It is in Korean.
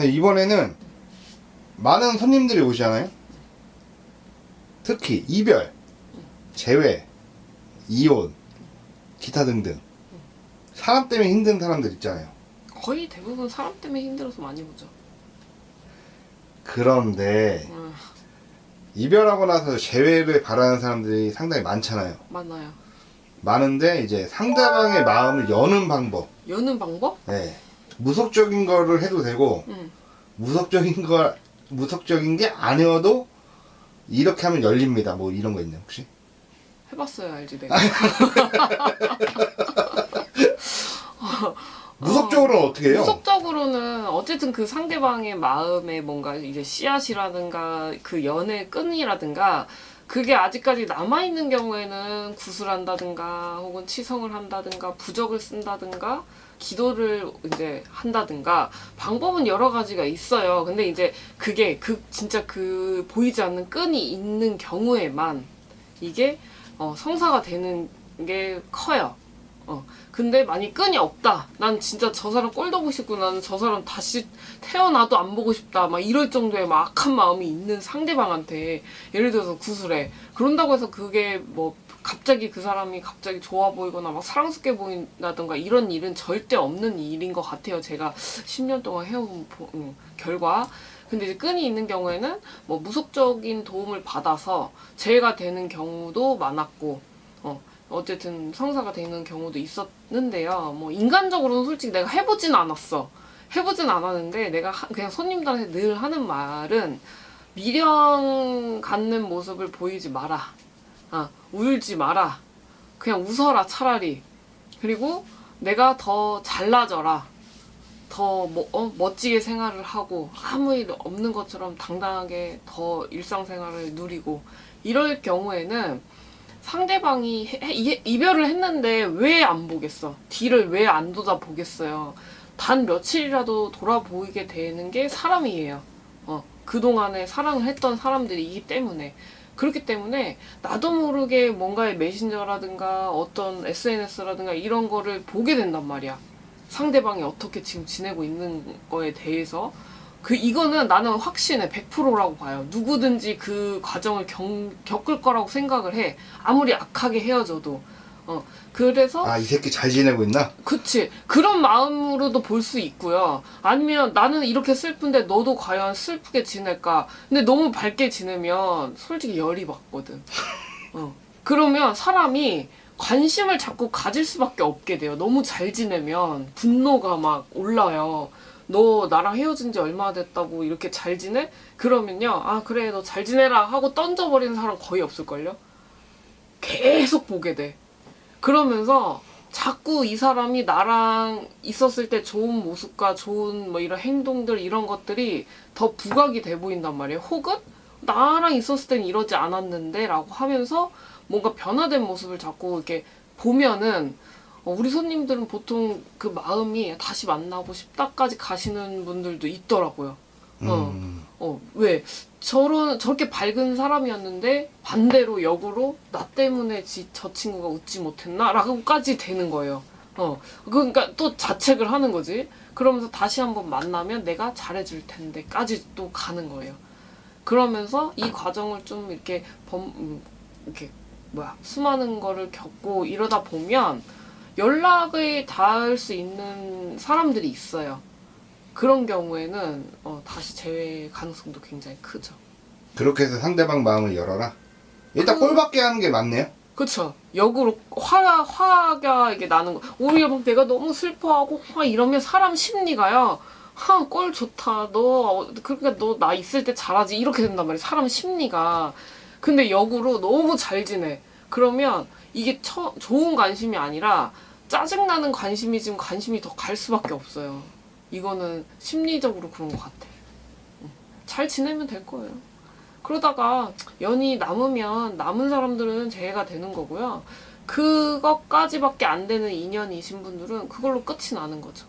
이번에는 많은 손님들이 오시잖아요. 특히 이별, 재회, 이혼, 기타 등등. 사람 때문에 힘든 사람들 있잖아요. 거의 대부분 사람 때문에 힘들어서 많이 보죠. 그런데 음, 이별하고 나서 재회를 바라는 사람들이 상당히 많잖아요. 많아요. 많은데 이제 상대방의 마음을 여는 방법. 여는 방법? 네. 무속적인 거를 해도 되고 응. 무속적인 거 무속적인 게 아니어도 이렇게 하면 열립니다. 뭐 이런 거 있나요 혹시? 해봤어요, 알지 내가. 무속적으로는 어 떻게 해요? 무속적으로는 어쨌든 그 상대방의 마음에 뭔가 이제 씨앗이라든가 그 연의 끈이라든가 그게 아직까지 남아있는 경우에는 구슬한다든가 혹은 치성을 한다든가 부적을 쓴다든가 기도를 이제 한다든가 방법은 여러 가지가 있어요. 근데 이제 그게 그 진짜 그 보이지 않는 끈이 있는 경우에만 이게 어, 성사가 되는 게 커요. 어. 근데 만약 끈이 없다. 난 진짜 저 사람 꼴도 보고 싶고 나는 저 사람 다시 태어나도 안 보고 싶다. 막 이럴 정도의 막 악한 마음이 있는 상대방한테 예를 들어서 구슬해. 그런다고 해서 그게 뭐 갑자기 그 사람이 갑자기 좋아 보이거나 막 사랑스럽게 보인다던가 이런 일은 절대 없는 일인 것 같아요. 제가 10년 동안 해온 보- 음, 결과. 근데 이제 끈이 있는 경우에는 뭐 무속적인 도움을 받아서 재해가 되는 경우도 많았고, 어, 어쨌든 성사가 되는 경우도 있었는데요. 뭐 인간적으로는 솔직히 내가 해보진 않았어. 해보진 않았는데 내가 하- 그냥 손님들한테 늘 하는 말은 미련 갖는 모습을 보이지 마라. 아, 울지 마라. 그냥 웃어라 차라리. 그리고 내가 더 잘나져라. 더 뭐, 어, 멋지게 생활을 하고 아무 일 없는 것처럼 당당하게 더 일상생활을 누리고 이럴 경우에는 상대방이 해- 해- 이- 이별을 했는데 왜 안 보겠어? 뒤를 왜 안 돌아보겠어요? 단 며칠이라도 돌아보이게 되는 게 사람이에요. 어, 그동안에 사랑을 했던 사람들이기 때문에. 그렇기 때문에 나도 모르게 뭔가의 메신저라든가 어떤 SNS라든가 이런 거를 보게 된단 말이야. 상대방이 어떻게 지금 지내고 있는 거에 대해서. 그, 이거는 나는 확신해. 100%라고 봐요. 누구든지 그 과정을 경, 겪을 거라고 생각을 해. 아무리 악하게 헤어져도. 어, 그래서. 아 이 새끼 잘 지내고 있나? 그치. 그런 마음으로도 볼 수 있고요. 아니면 나는 이렇게 슬픈데 너도 과연 슬프게 지낼까? 근데 너무 밝게 지내면 솔직히 열이 받거든. 어. 그러면 사람이 관심을 자꾸 가질 수밖에 없게 돼요. 너무 잘 지내면 분노가 막 올라요. 너 나랑 헤어진 지 얼마나 됐다고 이렇게 잘 지내? 그러면요. 아, 그래, 너 잘 지내라 하고 던져버리는 사람 거의 없을걸요? 계속 보게 돼. 그러면서 자꾸 이 사람이 나랑 있었을 때 좋은 모습과 좋은 뭐 이런 행동들 이런 것들이 더 부각이 돼 보인단 말이에요. 혹은 나랑 있었을 땐 이러지 않았는데 라고 하면서 뭔가 변화된 모습을 자꾸 이렇게 보면은 어, 우리 손님들은 보통 그 마음이 다시 만나고 싶다까지 가시는 분들도 있더라고요. 어. 음, 어, 왜? 저런, 저렇게 밝은 사람이었는데, 반대로 역으로, 나 때문에 지, 저 친구가 웃지 못했나? 라고까지 되는 거예요. 어, 그러니까 또 자책을 하는 거지. 그러면서 다시 한번 만나면 내가 잘해줄 텐데, 까지 또 가는 거예요. 그러면서 이 과정을 좀 이렇게 범, 음, 이렇게, 뭐야, 수많은 거를 겪고 이러다 보면, 연락을 닿을 수 있는 사람들이 있어요. 그런 경우에는 어, 다시 재회 가능성도 굉장히 크죠. 그렇게 해서 상대방 마음을 열어라. 일단 그- 꼴받게 하는 게 맞네요. 그쵸. 역으로 화, 화가 이게 나는 거. 오히려 막 내가 너무 슬퍼하고 화 이러면 사람 심리가요. 하, 꼴 좋다. 너, 어, 그러니까 너 나 있을 때 잘하지. 이렇게 된단 말이야. 사람 심리가. 근데 역으로 너무 잘 지내. 그러면 이게 처, 좋은 관심이 아니라 짜증나는 관심이 지금 관심이 더 갈 수밖에 없어요. 이거는 심리적으로 그런 것 같아. 응. 잘 지내면 될 거예요. 그러다가 연이 남으면 남은 사람들은 재해가 되는 거고요. 그것까지밖에 안 되는 인연이신 분들은 그걸로 끝이 나는 거죠.